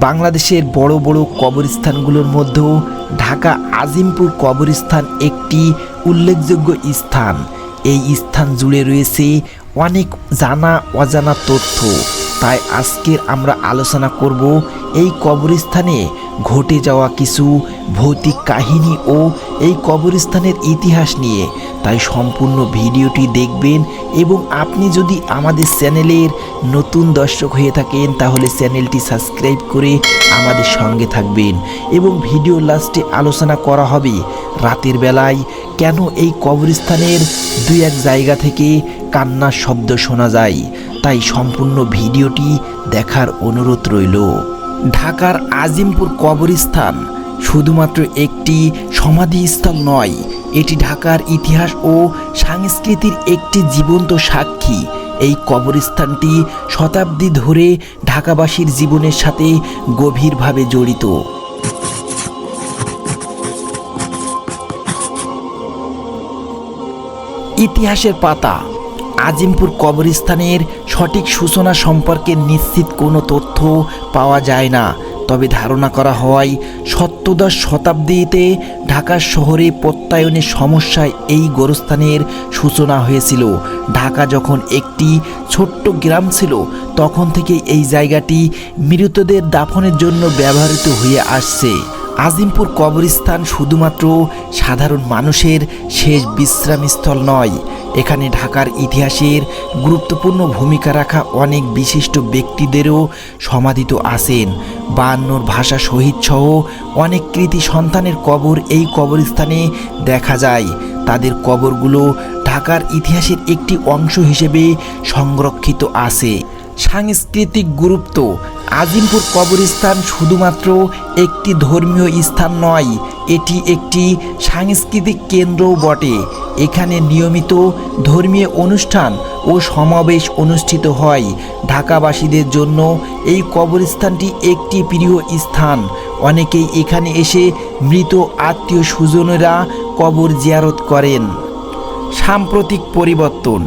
বাংলাদেশের বড় বড় কবরস্থানগুলোর মধ্যেও ঢাকা আজিমপুর কবরস্থান একটি উল্লেখযোগ্য স্থান। এই স্থান জুড়ে রয়েছে অনেক জানা অজানা তথ্য। তাই আজকের আমরা আলোচনা করব এই কবরস্থানে ঘটে যাওয়া কিছু ভৌতিক কাহিনী ও এই কবরস্থানের ইতিহাস নিয়ে। তাই সম্পূর্ণ ভিডিওটি দেখবেন এবং আপনি যদি আমাদের চ্যানেলের নতুন দর্শক হয়ে থাকেন, তাহলে চ্যানেলটি সাবস্ক্রাইব করে আমাদের সঙ্গে থাকবেন এবং ভিডিও লাস্টে আলোচনা করা হবে রাতের বেলায় কেন এই কবরস্থানের দুই এক জায়গা থেকে কান্নার শব্দ শোনা যায়। তাই সম্পূর্ণ ভিডিওটি দেখার অনুরোধ রইল। ঢাকার আজিমপুর কবরস্থান শুধুমাত্র একটি সমাধিস্থল নয়, এটি ঢাকার ইতিহাস ও সংস্কৃতির একটি জীবন্ত সাক্ষী। এই কবরস্থানটি শতাব্দী ধরে ঢাকাবাসীর জীবনের সাথে গভীরভাবে জড়িত। ইতিহাসের পাতা আজিমপুর কবরস্থানের সঠিক সূচনা সম্পর্কে নিশ্চিত কোনো তথ্য পাওয়া যায় না। তবে ধারণা করা হয়, সপ্তদশ শতাব্দীতে ঢাকা শহরে প্রত্যায়নের সমস্যায় এই গোরস্থানের সূচনা হয়েছিল। ঢাকা যখন একটি ছোট্ট গ্রাম ছিল, তখন থেকে এই জায়গাটি মৃতদের দাফনের জন্য ব্যবহৃত হয়ে আসছে। আজিমপুর কবরস্থান শুধুমাত্র সাধারণ মানুষের শেষ বিশ্রামস্থল নয়, এখানে ঢাকার ইতিহাসের গুরুত্বপূর্ণ ভূমিকা রাখা অনেক বিশিষ্ট ব্যক্তিদেরও সমাধিত আছেন। বায়ান্নর ভাষা সহ অনেক কৃতি সন্তানের কবর এই কবরস্থানে দেখা যায়। তাদের কবরগুলো ঢাকার ইতিহাসের একটি অংশ হিসেবে সংরক্ষিত আছে। সাংস্কৃতিক গুরুত্ব। আজিমপুর কবরস্থান শুধুমাত্র একটি ধর্মীয় স্থান নয়, এটি একটি সাংস্কৃতিক কেন্দ্রও বটে। এখানে নিয়মিত ধর্মীয় অনুষ্ঠান ও সমাবেশ অনুষ্ঠিত হয়। ঢাকাবাসীদের জন্য এই কবরস্থানটি একটি প্রিয় স্থান। অনেকেই এখানে এসে মৃত আত্মীয় স্বজনেরা কবর জিয়ারত করেন। সাম্প্রতিক পরিবর্তন,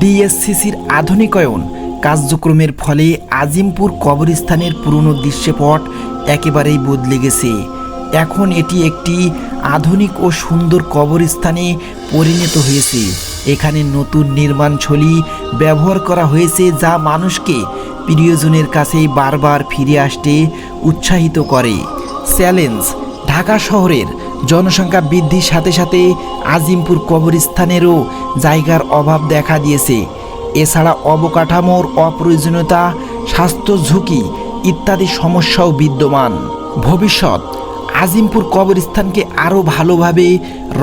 ডিএসসিসির আধুনিকায়ন কার্যক্রমের ফলে আজিমপুর কবরস্থানের পুরনো দৃশ্যপট একেবারেই বদলে গেছে। এখন এটি একটি আধুনিক ও সুন্দর কবরস্থানে পরিণত হয়েছে। এখানে নতুন নির্মাণশৈলী ব্যবহার করা হয়েছে যা মানুষকে প্রিয়জনের কাছে বারবার ফিরে আসতে উৎসাহিত করে। চ্যালেঞ্জ, ঢাকা শহরের জনসংখ্যা বৃদ্ধির সাথে সাথে আজিমপুর কবরস্থানেরও জায়গার অভাব দেখা দিয়েছে। এছাড়া অবকাঠামোর অপ্রয়োজনীয়তা, স্বাস্থ্য ঝুঁকি ইত্যাদি সমস্যাও বিদ্যমান। ভবিষ্যৎ আজিমপুর কবরস্থানকে আরও ভালোভাবে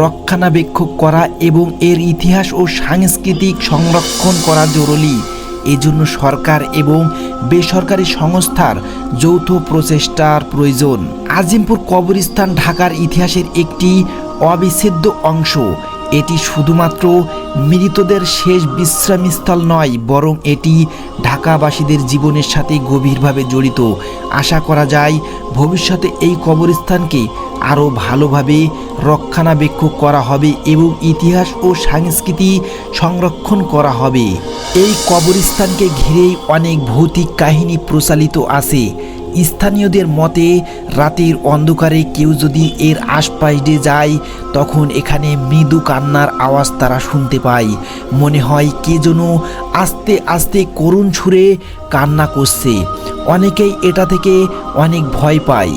রক্ষণাবেক্ষণ করা এবং এর ইতিহাস ও সাংস্কৃতিক সংরক্ষণ করা জরুরি। এজন্য সরকার এবং বেসরকারি সংস্থার যৌথ প্রচেষ্টার প্রয়োজন। আজিমপুর কবরস্থান ঢাকার ইতিহাসের একটি অবিচ্ছেদ্য অংশ। এটি শুধুমাত্র মৃতদের শেষ বিশ্রামস্থল নয়, বরং এটি ঢাকাবাসীদের জীবনের সাথে গভীরভাবে জড়িত। আশা করা যায়, ভবিষ্যতে এই কবরস্থানকে আরও ভালোভাবে রক্ষণাবেক্ষণ করা হবে এবং ইতিহাস ও সংস্কৃতি সংরক্ষণ করা হবে। এই কবরস্থানকে ঘিরেই অনেক ভৌতিক কাহিনী প্রচালিত আছে। স্থানীয়দের মতে, রাতের অন্ধকারে কেউ যদি এর আশপাশ দিয়ে যায়, তখন এখানে মৃদু কান্নার আওয়াজ তারা শুনতে পায়। মনে হয় কে যেন আস্তে আস্তে করুণ সুরে কান্না করছে। অনেকেই এটা থেকে অনেক ভয় পায়।